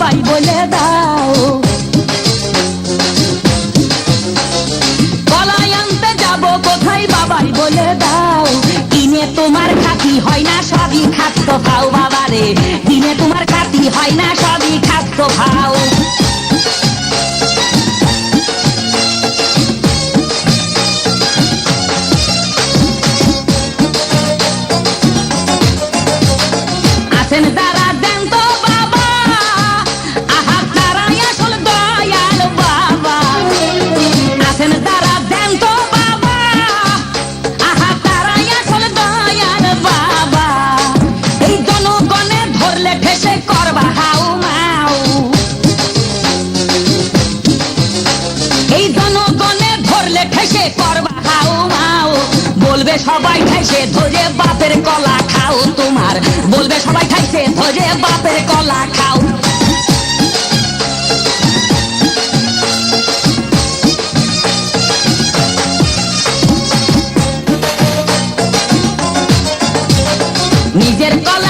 বাবাই বলে দাও। কলাই আনতে যাব কোথায় বাবাই বলে দাও। দিনে তোমার খাতি হয় না, সবই খাদ্য খাও বাবা রে দিনে তোমার খাতি হয় না, সবই খাদ্য খাও। আছেন ঠেসে করবা হাউ মাউ বলবে সবাই ঠাইছে ধরে বাপের কলা খাও তোমার। বলবে সবাই ঠাইছে ধরে বাপের কলা খাও। নিজের কলা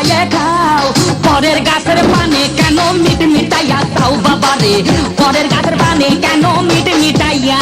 মিলাইয়ে খাও। পরের গাছের পানে কেন মিট মিটাইয়া খাও বাবারে? পরের গাছের পানে কেন মিট মিটাইয়া